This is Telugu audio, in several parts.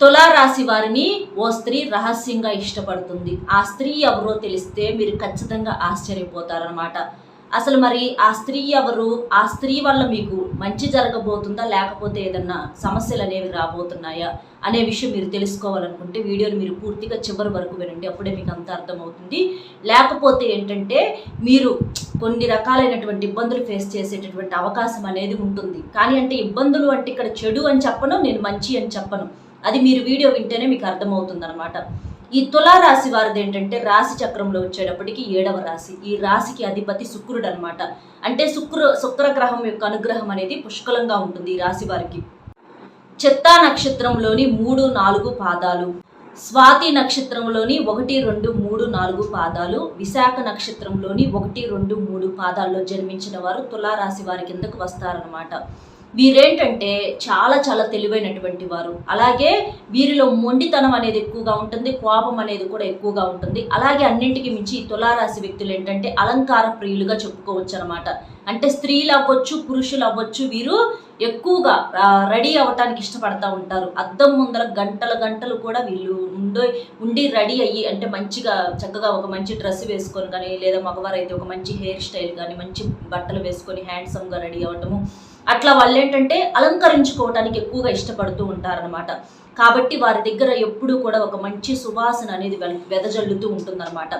తులారాశి వారిని ఓ స్త్రీ రహస్యంగా ఇష్టపడుతుంది. ఆ స్త్రీ ఎవరో తెలిస్తే మీరు ఖచ్చితంగా ఆశ్చర్యపోతారనమాట అసలు మరి ఆ స్త్రీ ఎవరు? ఆ స్త్రీ వల్ల మీకు మంచి జరగబోతుందా? లేకపోతే ఏదన్నా సమస్యలు అనేవి రాబోతున్నాయా? అనే విషయం మీరు తెలుసుకోవాలనుకుంటే వీడియోని మీరు పూర్తిగా చివరి వరకు వినండి. అప్పుడే మీకు అంత అర్థమవుతుంది. లేకపోతే ఏంటంటే మీరు కొన్ని రకాలైనటువంటి ఇబ్బందులు ఫేస్ చేసేటటువంటి అవకాశం అనేది ఉంటుంది. కానీ అంటే ఇబ్బందులు అంటే ఇక్కడ చెడు అని చెప్పను నేను మంచి అని చెప్పను. అది మీరు వీడియో వింటేనే మీకు అర్థమవుతుందనమాట ఈ తులారాశి వారిది ఏంటంటే రాశి చక్రంలో వచ్చేటప్పటికి ఏడవ రాశి. ఈ రాశికి అధిపతి శుక్రుడు అనమాట అంటే శుక్ర శుక్రగ్రహం యొక్క అనుగ్రహం అనేది పుష్కలంగా ఉంటుంది ఈ రాశి వారికి. చిత్తా నక్షత్రంలోని మూడు నాలుగు పాదాలు. స్వాతి నక్షత్రంలోని ఒకటి రెండు మూడు నాలుగు పాదాలు. విశాఖ నక్షత్రంలోని ఒకటి రెండు మూడు పాదాల్లో జన్మించిన వారు తులారాశి వారి కిందకు వస్తారనమాట వీరేంటంటే చాలా చాలా తెలివైనటువంటి వారు. అలాగే వీరిలో మొండితనం అనేది ఎక్కువగా ఉంటుంది కోపం అనేది కూడా ఎక్కువగా ఉంటుంది. అలాగే అన్నింటికి మించి తులారాశి వ్యక్తులు ఏంటంటే అలంకార ప్రియులుగా చెప్పుకోవచ్చు అనమాట అంటే స్త్రీలు అవ్వచ్చు పురుషులు అవ్వచ్చు వీరు ఎక్కువగా రెడీ అవ్వటానికి ఇష్టపడతా ఉంటారు. అద్దం ముందర గంటల గంటలు కూడా వీళ్ళు ఉండి ఉండి రెడీ అయ్యి అంటే మంచిగా చక్కగా ఒక మంచి డ్రెస్ వేసుకొని కానీ లేదా మగవారు అయితే ఒక మంచి హెయిర్ స్టైల్ కానీ మంచి బట్టలు వేసుకొని హ్యాండ్సమ్గా రెడీ అవ్వటము అట్లా వాళ్ళు ఏంటంటే అలంకరించుకోవడానికి ఎక్కువగా ఇష్టపడుతూ ఉంటారనమాట కాబట్టి వారి దగ్గర ఎప్పుడూ కూడా ఒక మంచి సువాసన అనేది వెదజల్లుతూ ఉంటుందన్నమాట.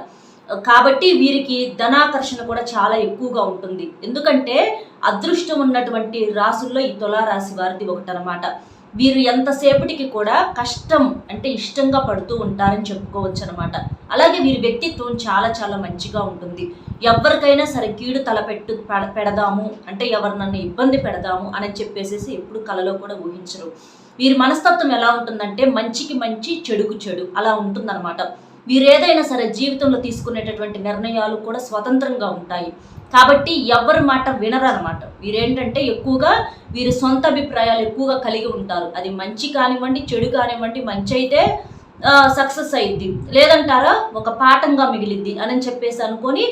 కాబట్టి వీరికి ధనాకర్షణ కూడా చాలా ఎక్కువగా ఉంటుంది. ఎందుకంటే అదృష్టం ఉన్నటువంటి రాసుల్లో ఈ తులారాశి వారిది ఒకటనమాట వీరు ఎంతసేపటికి కూడా కష్టం అంటే ఇష్టంగా పడుతూ ఉంటారని చెప్పుకోవచ్చు అనమాట అలాగే వీరి వ్యక్తిత్వం చాలా చాలా మంచిగా ఉంటుంది. ఎవరికైనా సరే కీడు తలపెట్టు పెడ- పెడదాము అంటే ఎవరు నన్ను ఇబ్బంది పెడదాము అని చెప్పేసేసి ఎప్పుడు కలలో కూడా ఊహించరు. వీరి మనస్తత్వం ఎలా ఉంటుందంటే మంచికి మంచి చెడుకు చెడు అలా ఉంటుందన్నమాట. వీరు ఏదైనా సరే జీవితంలో తీసుకునేటటువంటి నిర్ణయాలు కూడా స్వతంత్రంగా ఉంటాయి. కాబట్టి ఎవరి మాట వినరనమాట వీరేంటంటే ఎక్కువగా వీరి సొంత అభిప్రాయాలు ఎక్కువగా కలిగి ఉంటారు. అది మంచి కానివ్వండి చెడు కానివ్వండి మంచి అయితే సక్సెస్ అయింది లేదంటారా? ఒక పాఠంగా మిగిలింది అని చెప్పేసి అనుకొని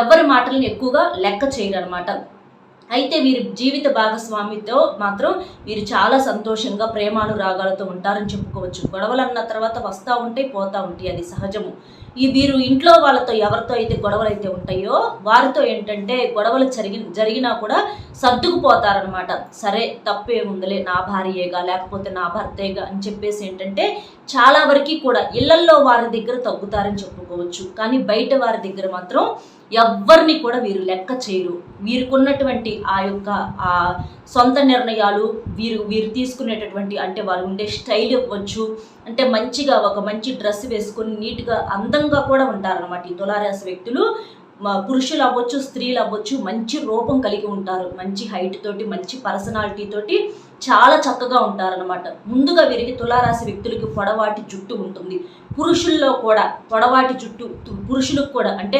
ఎవరి మాటలను ఎక్కువగా లెక్క చేయరు అనమాట అయితే వీరి జీవిత భాగస్వామితో మాత్రం వీరు చాలా సంతోషంగా ప్రేమానురాగాలతో ఉంటారని చెప్పుకోవచ్చు. గొడవలు అన్న తర్వాత వస్తూ ఉంటాయి పోతూ ఉంటాయి అది సహజము. ఈ వీరు ఇంట్లో వాళ్ళతో ఎవరితో అయితే గొడవలు అయితే ఉంటాయో వారితో ఏంటంటే గొడవలు జరిగి జరిగినా కూడా సర్దుకుపోతారనమాట సరే తప్పేముందలే నా భార్యేగా లేకపోతే నా భర్తేగా అని చెప్పేసి ఏంటంటే చాలా వరకు కూడా ఇళ్ళల్లో వారి దగ్గర తగ్గుతారని చెప్పుకోవచ్చు. కానీ బయట వారి దగ్గర మాత్రం ఎవ్వరిని కూడా వీరు లెక్క చేయరు. వీరికున్నటువంటి ఆ యొక్క ఆ సొంత నిర్ణయాలు వీరు వీరు తీసుకునేటటువంటి అంటే వారు ఉండే స్టైల్ ఇవ్వచ్చు. అంటే మంచిగా ఒక మంచి డ్రెస్ వేసుకొని నీట్గా అందంగా కూడా ఉంటారన్నమాట ఈ తులారాశి వ్యక్తులు. పురుషులు అవ్వచ్చు స్త్రీలు అవ్వచ్చు మంచి రూపం కలిగి ఉంటారు. మంచి హైట్ తోటి మంచి పర్సనాలిటీ తోటి చాలా చక్కగా ఉంటారనమాట ముందుగా వీరికి తులారాశి వ్యక్తులకి పొడవాటి జుట్టు ఉంటుంది. పురుషుల్లో కూడా పొడవాటి జుట్టు పురుషులకు కూడా అంటే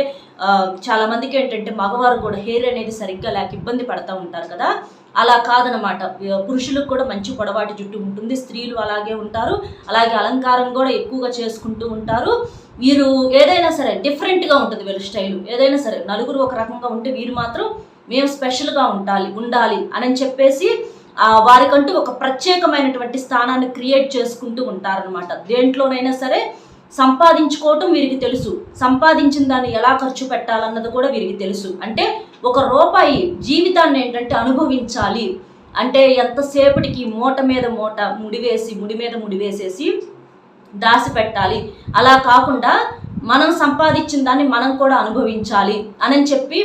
చాలామందికి ఏంటంటే మగవారు కూడా హెయిర్ అనేది సరిగ్గా లేక ఇబ్బంది పడతా ఉంటారు కదా. అలా కాదనమాట పురుషులకు కూడా మంచి పొడవాటి జుట్టు ఉంటుంది. స్త్రీలు అలాగే ఉంటారు. అలాగే అలంకారం కూడా ఎక్కువగా చేసుకుంటూ ఉంటారు. వీరు ఏదైనా సరే డిఫరెంట్గా ఉంటుంది వీళ్ళ స్టైల్. ఏదైనా సరే నలుగురు ఒక రకంగా ఉంటే వీరు మాత్రం మేము స్పెషల్గా ఉండాలి ఉండాలి అని చెప్పేసి వారికంటూ ఒక ప్రత్యేకమైనటువంటి స్థానాన్ని క్రియేట్ చేసుకుంటూ ఉంటారనమాట దేంట్లోనైనా సరే సంపాదించుకోవటం వీరికి తెలుసు. సంపాదించిన దాన్ని ఎలా ఖర్చు పెట్టాలన్నది కూడా వీరికి తెలుసు. అంటే ఒక రూపాయి జీవితాన్ని ఏంటంటే అనుభవించాలి. అంటే ఎంతసేపటికి మూట మీద మూట ముడివేసి ముడి మీద ముడివేసేసి దాసి పెట్టాలి అలా కాకుండా మనం సంపాదించిన దాన్ని మనం కూడా అనుభవించాలి అని చెప్పి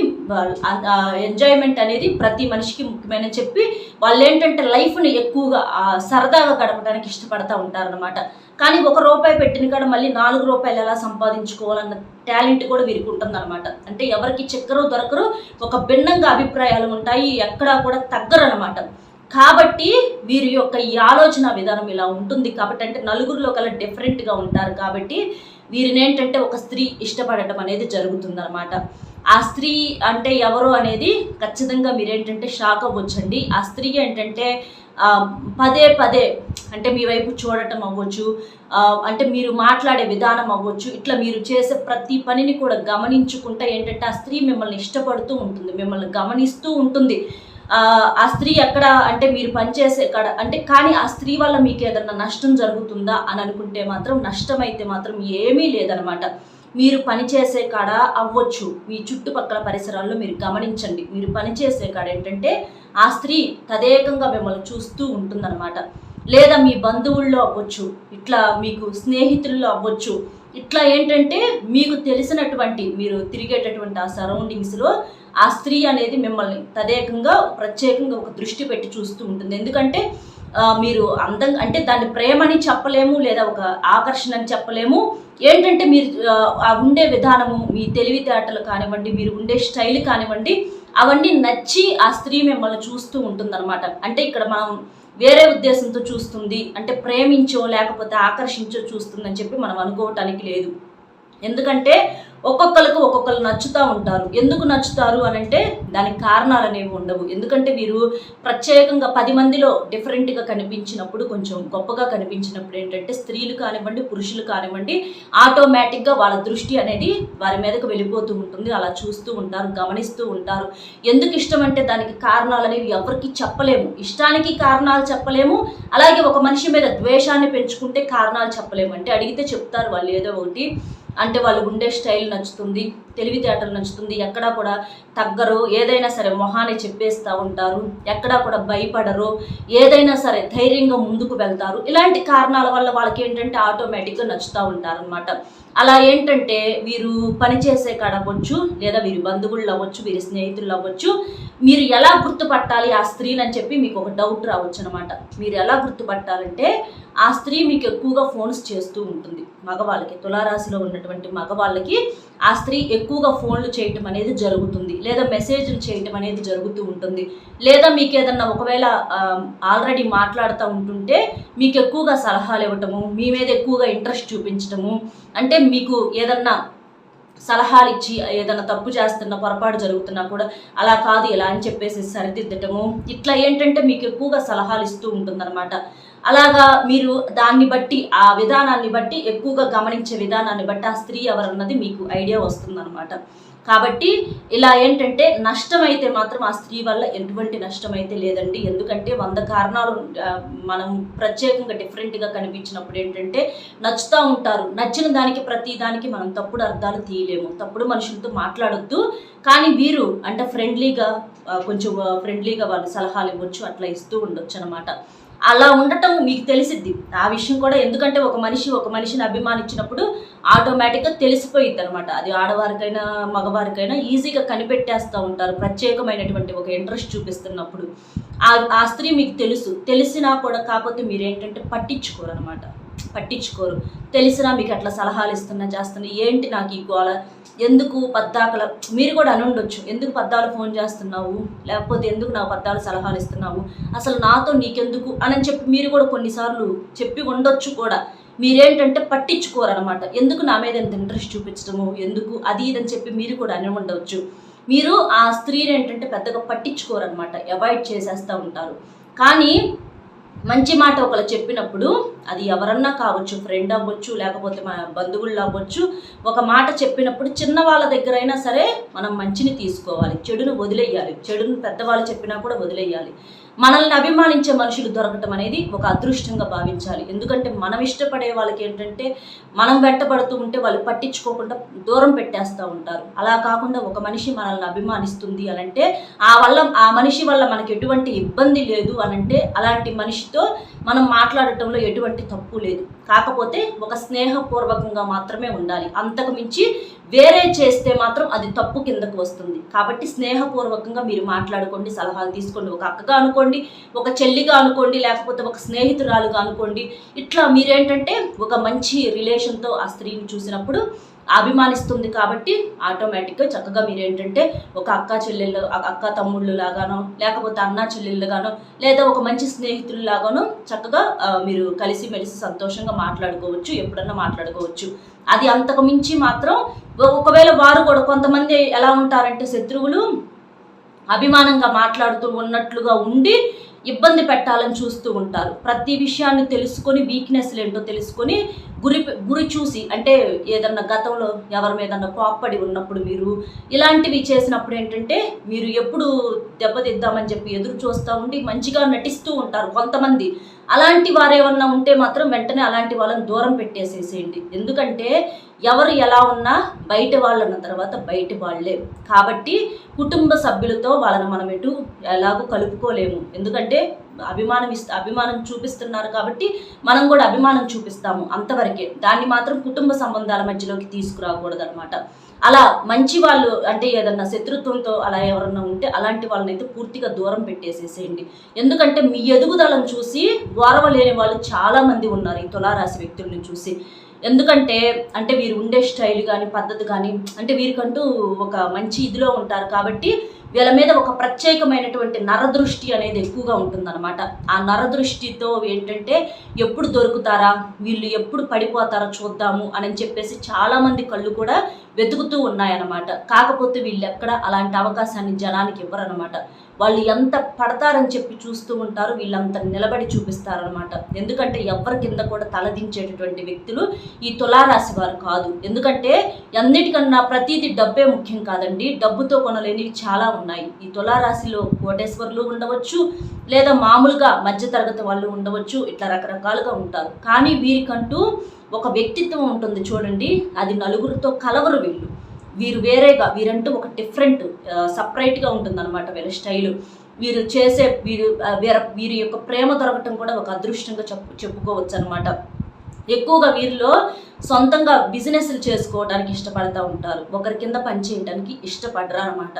ఎంజాయ్మెంట్ అనేది ప్రతి మనిషికి ముఖ్యమైన చెప్పి వాళ్ళు ఏంటంటే లైఫ్ని ఎక్కువగా సరదాగా గడపడానికి ఇష్టపడతా ఉంటారనమాట కానీ ఒక రూపాయి పెట్టిన కాడ మళ్ళీ నాలుగు రూపాయలు ఎలా సంపాదించుకోవాలన్న టాలెంట్ కూడా వీరికి ఉంటుందన్నమాట. అంటే ఎవరికి చెక్కరు దొరకరు ఒక భిన్నంగా అభిప్రాయాలు ఉంటాయి ఎక్కడా కూడా తగ్గరనమాట కాబట్టి వీరి యొక్క ఈ ఆలోచన విధానం ఇలా ఉంటుంది. కాబట్టి అంటే నలుగురిలో కల్లా డిఫరెంట్గా ఉంటారు కాబట్టి వీరిని ఏంటంటే ఒక స్త్రీ ఇష్టపడటం అనేది జరుగుతుందన్నమాట. ఆ స్త్రీ అంటే ఎవరు అనేది ఖచ్చితంగా మీరేంటంటే షాక్ అవ్వచ్చండి. ఆ స్త్రీ ఏంటంటే పదే పదే అంటే మీ వైపు చూడటం అవ్వచ్చు అంటే మీరు మాట్లాడే విధానం అవ్వచ్చు ఇట్లా మీరు చేసే ప్రతి పనిని కూడా గమనించుకుంటే ఏంటంటే ఆ స్త్రీ మిమ్మల్ని ఇష్టపడుతూ ఉంటుంది మిమ్మల్ని గమనిస్తూ ఉంటుంది. ఆ, స్త్రీ ఎక్కడ అంటే మీరు పనిచేసే కాడ అంటే కానీ ఆ స్త్రీ వల్ల మీకు ఏదైనా నష్టం జరుగుతుందా అని అనుకుంటే మాత్రం నష్టం అయితే మాత్రం ఏమీ లేదనమాట. మీరు పనిచేసే కాడ అవ్వచ్చు. మీ చుట్టుపక్కల పరిసరాల్లో మీరు గమనించండి. మీరు పనిచేసే కాడ ఏంటంటే ఆ స్త్రీ తదేకంగా మిమ్మల్ని చూస్తూ ఉంటుందన్నమాట. లేదా మీ బంధువుల్లో అవ్వచ్చు. ఇట్లా మీకు స్నేహితుల్లో అవ్వచ్చు. ఇట్లా ఏంటంటే మీకు తెలిసినటువంటి మీరు తిరిగేటటువంటి ఆ సరౌండింగ్స్లో ఆ స్త్రీ అనేది మిమ్మల్ని తదేకంగా ప్రత్యేకంగా ఒక దృష్టి పెట్టి చూస్తూ ఉంటుంది. ఎందుకంటే మీరు అందం అంటే దాన్ని ప్రేమని చెప్పలేము లేదా ఒక ఆకర్షణ అని చెప్పలేము. ఏంటంటే మీరు ఉండే విధానము మీ తెలివితేటలు కానివ్వండి మీరు ఉండే స్టైల్ కానివ్వండి అవన్నీ నచ్చి ఆ స్త్రీ మిమ్మల్ని చూస్తూ ఉంటుందన్నమాట. అంటే ఇక్కడ మనం వేరే ఉద్దేశంతో చూస్తుంది అంటే ప్రేమించో లేకపోతే ఆకర్షించో చూస్తుందని చెప్పి మనం అనుకోవటానికి లేదు. ఎందుకంటే ఒక్కొక్కరికి ఒక్కొక్కరు నచ్చుతూ ఉంటారు. ఎందుకు నచ్చుతారు అని అంటే దానికి కారణాలు అనేవి ఉండవు. ఎందుకంటే వీరు ప్రత్యేకంగా పది మందిలో డిఫరెంట్గా కనిపించినప్పుడు కొంచెం గొప్పగా కనిపించినప్పుడు ఏంటంటే స్త్రీలు కానివ్వండి పురుషులు కానివ్వండి ఆటోమేటిక్గా వాళ్ళ దృష్టి అనేది వారి మీదకు వెళ్ళిపోతూ ఉంటుంది. అలా చూస్తూ ఉంటారు గమనిస్తూ ఉంటారు. ఎందుకు ఇష్టం అంటే దానికి కారణాలు అనేవి ఎవరికి చెప్పలేము. ఇష్టానికి కారణాలు చెప్పలేము. అలాగే ఒక మనిషి మీద ద్వేషాన్ని పెంచుకుంటే కారణాలు చెప్పలేము. అంటే అడిగితే చెప్తారు వాళ్ళు ఏదో ఒకటి. అంటే వాళ్ళు ఉండే స్టైల్ నచ్చుతుంది. తెలివితేటలు నచ్చుతుంది. ఎక్కడా కూడా తగ్గరు. ఏదైనా సరే మొహాన్ని చెప్పేస్తూ ఉంటారు. ఎక్కడా కూడా భయపడరు. ఏదైనా సరే ధైర్యంగా ముందుకు వెళ్తారు. ఇలాంటి కారణాల వల్ల వాళ్ళకి ఏంటంటే ఆటోమేటిక్గా నచ్చుతూ ఉంటారు అనమాట అలా ఏంటంటే వీరు పనిచేసే కాడ అవ్వచ్చు లేదా వీరి బంధువులు అవ్వచ్చు వీరి స్నేహితులు అవ్వచ్చు మీరు ఎలా గుర్తుపట్టాలి ఆ స్త్రీని అని చెప్పి మీకు ఒక డౌట్ రావచ్చు అనమాట మీరు ఎలా గుర్తుపట్టాలంటే ఆ స్త్రీ మీకు ఎక్కువగా ఫోన్స్ చేస్తూ ఉంటుంది. మగవాళ్ళకి తులారాశిలో ఉన్నటువంటి మగవాళ్ళకి ఆ స్త్రీ ఎక్కువగా ఫోన్లు చేయటం అనేది జరుగుతుంది. లేదా మెసేజ్లు చేయటం అనేది జరుగుతూ ఉంటుంది. లేదా మీకు ఏదన్నా ఒకవేళ ఆల్రెడీ మాట్లాడుతూ ఉంటుంటే మీకు ఎక్కువగా సలహాలు ఇవ్వటము మీ మీద ఎక్కువగా ఇంట్రెస్ట్ చూపించటము అంటే మీకు ఏదన్నా సలహాలు ఇచ్చి ఏదైనా తప్పు చేస్తున్నా పొరపాటు జరుగుతున్నా కూడా అలా కాదు ఇలా అని చెప్పేసి సరిదిద్దటము. ఇట్లా ఏంటంటే మీకు ఎక్కువగా సలహాలు ఇస్తూ ఉంటుందన్నమాట. అలాగా మీరు దాన్ని బట్టి ఆ విధానాన్ని బట్టి ఎక్కువగా గమనించే విధానాన్ని బట్టి ఆ స్త్రీ ఎవరన్నది మీకు ఐడియా వస్తుందన్నమాట. కాబట్టి ఇలా ఏంటంటే నష్టం అయితే మాత్రం ఆ స్త్రీ వల్ల ఎటువంటి నష్టం అయితే లేదండి. ఎందుకంటే వంద కారణాలు మనం ప్రత్యేకంగా డిఫరెంట్గా కనిపించినప్పుడు ఏంటంటే నచ్చుతూ ఉంటారు. నచ్చిన దానికి ప్రతి దానికి మనం తప్పుడు అర్థాలు తీయలేము. తప్పుడు మనుషులతో మాట్లాడొద్దు. కానీ వీరు అంటే ఫ్రెండ్లీగా కొంచెం ఫ్రెండ్లీగా వాళ్ళు సలహాలు ఇవ్వచ్చు అట్లా ఇస్తూ ఉండొచ్చు అనమాట అలా ఉండటం మీకు తెలిసిద్ది. ఆ విషయం కూడా ఎందుకంటే ఒక మనిషి ఒక మనిషిని అభిమానించినప్పుడు ఆటోమేటిక్గా తెలిసిపోయిద్ది అనమాట అది ఆడవారికైనా మగవారికైనా ఈజీగా కనిపెట్టేస్తూ ఉంటారు. ప్రత్యేకమైనటువంటి ఒక ఇంట్రెస్ట్ చూపిస్తున్నప్పుడు. ఆ ఆ స్త్రీ మీకు తెలుసు. తెలిసినా కూడా కాకపోతే మీరు ఏంటంటే పట్టించుకోరు అనమాట పట్టించుకోరు. తెలిసినా మీకు అట్లా సలహాలు ఇస్తున్నా చేస్తున్నా ఏంటి నాకు ఈ గోల? ఎందుకు పద్దాకల? మీరు కూడా అనుండొచ్చు ఎందుకు పద్దాలు ఫోన్ చేస్తున్నావు? లేకపోతే ఎందుకు నా పద్దాలు సలహాలు ఇస్తున్నావు? అసలు నాతో నీకెందుకు? అని చెప్పి మీరు కూడా కొన్నిసార్లు చెప్పి ఉండొచ్చు కూడా. మీరేంటంటే పట్టించుకోరనమాట ఎందుకు నా మీద ఎంత ఇంట్రెస్ట్ చూపించడము? ఎందుకు? అది ఇది అని చెప్పి మీరు కూడా అని ఉండవచ్చు మీరు ఆ స్త్రీని ఏంటంటే పెద్దగా పట్టించుకోరు అనమాట అవాయిడ్ చేసేస్తూ ఉంటారు. కానీ మంచి మాట ఒకరు చెప్పినప్పుడు అది ఎవరన్నా కావచ్చు ఫ్రెండ్ అవ్వచ్చు లేకపోతే మన బంధువులు అవ్వచ్చు ఒక మాట చెప్పినప్పుడు చిన్న వాళ్ళ దగ్గర అయినా సరే మనం మంచిని తీసుకోవాలి. చెడును వదిలేయాలి. చెడును పెద్దవాళ్ళు చెప్పినా కూడా వదిలేయాలి. మనల్ని అభిమానించే మనుషులు దొరకటం అనేది ఒక అదృష్టంగా భావించాలి. ఎందుకంటే మనం ఇష్టపడే వాళ్ళకి ఏంటంటే మనం వెంటబడుతూ ఉంటే వాళ్ళు పట్టించుకోకుండా దూరం పెట్టేస్తూ ఉంటారు. అలా కాకుండా ఒక మనిషి మనల్ని అభిమానిస్తుంది అనంటే ఆ వల్ల ఆ మనిషి వల్ల మనకి ఎటువంటి ఇబ్బంది లేదు అనంటే అలాంటి మనిషితో మనం మాట్లాడటంలో ఎటువంటి తప్పు లేదు. కాకపోతే ఒక స్నేహపూర్వకంగా మాత్రమే ఉండాలి. అంతకు మించి వేరే చేస్తే మాత్రం అది తప్పు కిందకు వస్తుంది. కాబట్టి స్నేహపూర్వకంగా మీరు మాట్లాడుకోండి సలహాలు తీసుకోండి ఒక అక్కగా అనుకోండి ఒక చెల్లిగా అనుకోండి లేకపోతే ఒక స్నేహితురాలుగా అనుకోండి. ఇట్లా మీరేంటంటే ఒక మంచి రిలేషన్తో ఆ స్త్రీని చూసినప్పుడు అభిమానిస్తుంది కాబట్టి ఆటోమేటిక్గా చక్కగా మీరు ఏంటంటే ఒక అక్క చెల్లెళ్ళు అక్క తమ్ముళ్ళు లాగానో లేకపోతే అన్న చెల్లెళ్ళుగానో లేదా ఒక మంచి స్నేహితులు లాగానో చక్కగా మీరు కలిసి మెలిసి సంతోషంగా మాట్లాడుకోవచ్చు ఎప్పుడన్నా మాట్లాడుకోవచ్చు. అది అంతకు మించి మాత్రం ఒకవేళ వారు కూడా కొంతమంది ఎలా ఉంటారంటే శత్రువులు అభిమానంగా మాట్లాడుతూ ఉన్నట్లుగా ఉండి ఇబ్బంది పెట్టాలని చూస్తూ ఉంటారు. ప్రతి విషయాన్ని తెలుసుకొని వీక్నెస్లు ఏంటో తెలుసుకొని గురి గురి చూసి అంటే ఏదన్నా గతంలో ఎవరి మీదన్నా కోప్పడి ఉన్నప్పుడు మీరు ఇలాంటివి చేసినప్పుడు ఏంటంటే మీరు ఎప్పుడు దెబ్బతిద్దామని చెప్పి ఎదురు చూస్తూ ఉండి మంచిగా నటిస్తూ ఉంటారు కొంతమంది. అలాంటి వారు ఏమన్నా ఉంటే మాత్రం వెంటనే అలాంటి వాళ్ళని దూరం పెట్టేసేసేయండి. ఎందుకంటే ఎవరు ఎలా ఉన్నా బయట వాళ్ళన్న తర్వాత బయట వాళ్ళే. కాబట్టి కుటుంబ సభ్యులతో వాళ్ళని మనం ఎటు ఎలాగో కలుపుకోలేము. ఎందుకంటే అభిమానం ఇస్త అభిమానం చూపిస్తున్నారు కాబట్టి మనం కూడా అభిమానం చూపిస్తాము అంతవరకే. దాన్ని మాత్రం కుటుంబ సంబంధాల మధ్యలోకి తీసుకురాకూడదు అనమాట అలా మంచి వాళ్ళు అంటే ఏదన్నా శత్రుత్వంతో అలా ఎవరన్నా ఉంటే అలాంటి వాళ్ళని అయితే పూర్తిగా దూరం పెట్టేసేసేయండి. ఎందుకంటే మీ ఎదుగుదలను చూసి ఓరవలేని వాళ్ళు చాలా మంది ఉన్నారు ఈ తులారాశి వ్యక్తుల్ని చూసి. ఎందుకంటే అంటే వీరు ఉండే స్టైల్ కానీ పద్ధతి కానీ అంటే వీరికంటూ ఒక మంచి ఇదిలో ఉంటారు కాబట్టి వీళ్ళ మీద ఒక ప్రత్యేకమైనటువంటి నరదృష్టి అనేది ఎక్కువగా ఉంటుందన్నమాట. ఆ నరదృష్టితో ఏంటంటే ఎప్పుడు దొరుకుతారా? వీళ్ళు ఎప్పుడు పడిపోతారో చూద్దాము అని చెప్పేసి చాలామంది కళ్ళు కూడా వెతుకుతూ ఉన్నాయన్నమాట. కాకపోతే వీళ్ళు ఎక్కడ అలాంటి అవకాశాన్ని జనానికి ఇవ్వరనమాట వాళ్ళు ఎంత పడతారని చెప్పి చూస్తూ ఉంటారు వీళ్ళంత నిలబడి చూపిస్తారనమాట ఎందుకంటే ఎవరి కింద కూడా తలదించేటటువంటి వ్యక్తులు ఈ తులారాశి వారు కాదు. ఎందుకంటే అన్నిటికన్నా ప్రతిదీ డబ్బే ముఖ్యం కాదండి. డబ్బుతో కొనలేనివి చాలా ఉన్నాయి. ఈ తులారాశిలో కోటేశ్వరులు ఉండవచ్చు లేదా మామూలుగా మధ్యతరగతి వాళ్ళు ఉండవచ్చు ఇట్లా రకరకాలుగా ఉంటారు. కానీ వీరికంటూ ఒక వ్యక్తిత్వం ఉంటుంది చూడండి అది నలుగురితో కలవరు వీళ్ళు. వీరు వేరేగా వీరంటూ ఒక డిఫరెంట్ సపరేట్గా ఉంటుందన్నమాట వీళ్ళ స్టైలు. వీరు చేసే వీరు వీర వీరి యొక్క ప్రేమ దొరకటం కూడా ఒక అదృష్టంగా చెప్పు చెప్పుకోవచ్చు అనమాట ఎక్కువగా వీరిలో సొంతంగా బిజినెస్లు చేసుకోవడానికి ఇష్టపడతా ఉంటారు. ఒకరి కింద పనిచేయడానికి ఇష్టపడరు అనమాట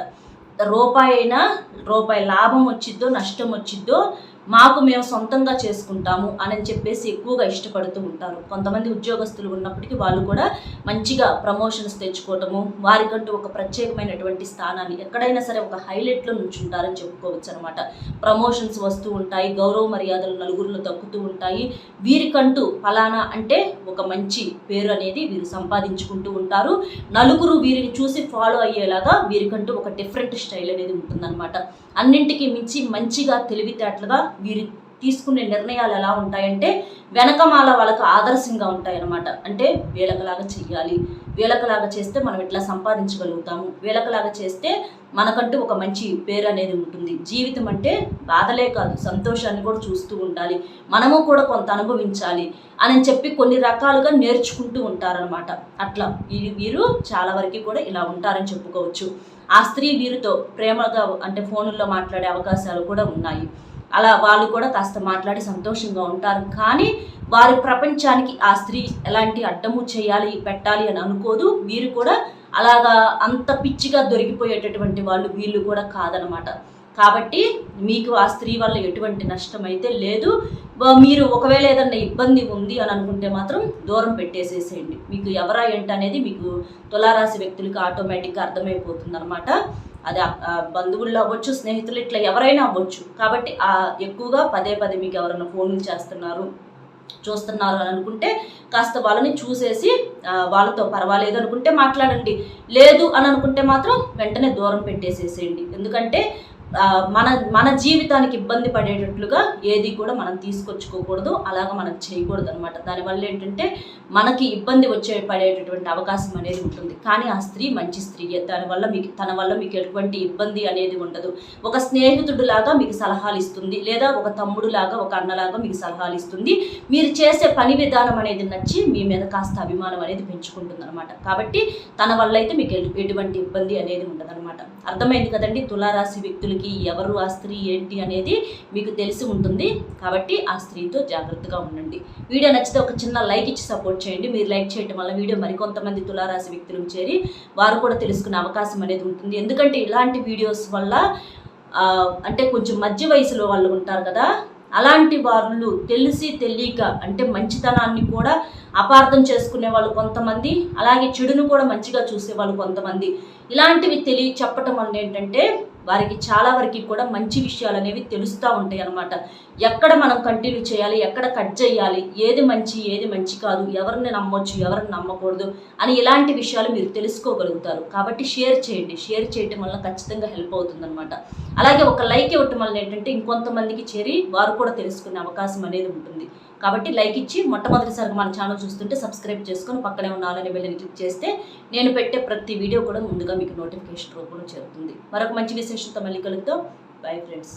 రూపాయి అయినా రూపాయి లాభం వచ్చిద్దో నష్టం వచ్చిద్దో మాకు మేము సొంతంగా చేసుకుంటాము అని చెప్పేసి ఎక్కువగా ఇష్టపడుతూ ఉంటారు. కొంతమంది ఉద్యోగస్తులు ఉన్నప్పటికీ వాళ్ళు కూడా మంచిగా ప్రమోషన్స్ తెచ్చుకోవటము వారికంటూ ఒక ప్రత్యేకమైనటువంటి స్థానాన్ని ఎక్కడైనా సరే ఒక హైలైట్లో నుంచుంటారని చెప్పుకోవచ్చు అనమాట ప్రమోషన్స్ వస్తూ ఉంటాయి గౌరవ మర్యాదలు నలుగురిలో దక్కుతూ ఉంటాయి. వీరికంటూ ఫలానా అంటే ఒక మంచి పేరు అనేది వీరు సంపాదించుకుంటూ ఉంటారు. నలుగురు వీరిని చూసి ఫాలో అయ్యేలాగా వీరికంటూ ఒక డిఫరెంట్ స్టైల్ అనేది ఉంటుందన్నమాట. అన్నింటికీ మించి మంచిగా తెలివితేటలుగా వీరి తీసుకునే నిర్ణయాలు ఎలా ఉంటాయంటే వెనకమాల వాళ్ళకు ఆదర్శంగా ఉంటాయన్నమాట. అంటే వీళ్ళకలాగా చెయ్యాలి. వీళ్ళకలాగా చేస్తే మనం ఇట్లా సంపాదించగలుగుతాము? వీళ్ళకలాగా చేస్తే మనకంటూ ఒక మంచి పేరు అనేది ఉంటుంది. జీవితం అంటే బాధలే కాదు సంతోషాన్ని కూడా చూస్తూ ఉండాలి. మనము కూడా కొంత అనుభవించాలి అని చెప్పి కొన్ని రకాలుగా నేర్చుకుంటూ ఉంటారనమాట అట్లా ఇది వీరు చాలా వరకు కూడా ఇలా ఉంటారని చెప్పుకోవచ్చు. ఆ స్త్రీ వీరితో ప్రేమగా అంటే ఫోనుల్లో మాట్లాడే అవకాశాలు కూడా ఉన్నాయి. అలా వాళ్ళు కూడా కాస్త మాట్లాడి సంతోషంగా ఉంటారు. కానీ వారి ప్రపంచానికి ఆ స్త్రీ ఎలాంటి అడ్డము చేయాలి పెట్టాలి అని అనుకోదు. వీరు కూడా అలాగా అంత పిచ్చిగా దొరికిపోయేటటువంటి వాళ్ళు వీళ్ళు కూడా కాదనమాట. కాబట్టి మీకు ఆ స్త్రీ వల్ల ఎటువంటి నష్టం అయితే లేదు. మీరు ఒకవేళ ఏదన్నా ఇబ్బంది ఉంది అని అనుకుంటే మాత్రం దూరం పెట్టేసేసేయండి. మీకు ఎవరా ఏంటి అనేది మీకు తులారాశి వ్యక్తులకు ఆటోమేటిక్గా అర్థమైపోతుంది అనమాట అది బంధువుల్లో అవ్వచ్చు స్నేహితులు ఇట్లా ఎవరైనా అవ్వచ్చు. కాబట్టి ఆ ఎక్కువగా పదే పదే మీకు ఎవరైనా ఫోన్లు చేస్తున్నారు చూస్తున్నారు అని అనుకుంటే కాస్త వాళ్ళని చూసేసి వాళ్ళతో పర్వాలేదు అనుకుంటే మాట్లాడండి. లేదు అని అనుకుంటే మాత్రం వెంటనే దూరం పెట్టేసేసేయండి. ఎందుకంటే మన మన జీవితానికి ఇబ్బంది పడేటట్లుగా ఏది కూడా మనం తీసుకొచ్చుకోకూడదు అలాగ మనం చేయకూడదు అనమాట దానివల్ల ఏంటంటే మనకి ఇబ్బంది వచ్చే పడేటటువంటి అవకాశం అనేది ఉంటుంది. కానీ ఆ స్త్రీ మంచి స్త్రీయే. దానివల్ల మీకు తన వల్ల మీకు ఎటువంటి ఇబ్బంది అనేది ఉండదు. ఒక స్నేహితుడు లాగా మీకు సలహాలు ఇస్తుంది లేదా ఒక తమ్ముడు లాగా ఒక అన్నలాగా మీకు సలహాలు ఇస్తుంది. మీరు చేసే పని విధానం అనేది నచ్చి మీ మీద కాస్త అభిమానం అనేది పెంచుకుంటుంది అనమాట కాబట్టి తన వల్ల అయితే మీకు ఎటువంటి ఇబ్బంది అనేది ఉండదన్నమాట. అర్థమైంది కదండి? తులారాశి వ్యక్తులకి ఎవరు? ఆ స్త్రీ ఏంటి? అనేది మీకు తెలిసి ఉంటుంది. కాబట్టి ఆ స్త్రీతో జాగ్రత్తగా ఉండండి. వీడియో నచ్చితే ఒక చిన్న లైక్ ఇచ్చి సపోర్ట్ చేయండి. మీరు లైక్ చేయడం వల్ల వీడియో మరికొంతమంది తులారాశి వ్యక్తులకు చేరి వారు కూడా తెలుసుకునే అవకాశం అనేది ఉంటుంది. ఎందుకంటే ఇలాంటి వీడియోస్ వల్ల అంటే కొంచెం మధ్య వయసులో వాళ్ళు ఉంటారు కదా అలాంటి వాళ్ళు తెలిసి తెలియక అంటే మంచితనాన్ని కూడా అపార్థం చేసుకునే వాళ్ళు కొంతమంది అలాగే చెడును కూడా మంచిగా చూసే వాళ్ళు కొంతమంది. ఇలాంటివి తెలియ చెప్పటం వల్ల ఏంటంటే వారికి చాలా వరకు కూడా మంచి విషయాలు అనేవి తెలుస్తూ ఉంటాయి అనమాట ఎక్కడ మనం కంటిన్యూ చేయాలి ఎక్కడ కట్ చేయాలి ఏది మంచి ఏది మంచి కాదు ఎవరిని నమ్మొచ్చు ఎవరిని నమ్మకూడదు అని ఇలాంటి విషయాలు మీరు తెలుసుకోగలుగుతారు. కాబట్టి షేర్ చేయండి. షేర్ చేయటం వల్ల ఖచ్చితంగా హెల్ప్ అవుతుందన్నమాట. అలాగే ఒక లైక్ ఇవ్వటం వల్ల ఏంటంటే ఇంకొంతమందికి చేరి వారు కూడా తెలుసుకునే అవకాశం అనేది ఉంటుంది. కాబట్టి లైక్ ఇచ్చి మొట్టమొదటిసారిగా మన ఛానల్ చూస్తుంటే సబ్స్క్రైబ్ చేసుకొని పక్కనే ఉన్న ఆలని వెళ్ళని క్లిక్ చేస్తే నేను పెట్టే ప్రతి వీడియో కూడా ముందుగా మీకు నోటిఫికేషన్ రూపంలో చేరుతుంది. మరొక మంచి విశేషంతో మళ్ళీ కలుగుతాం బై ఫ్రెండ్స్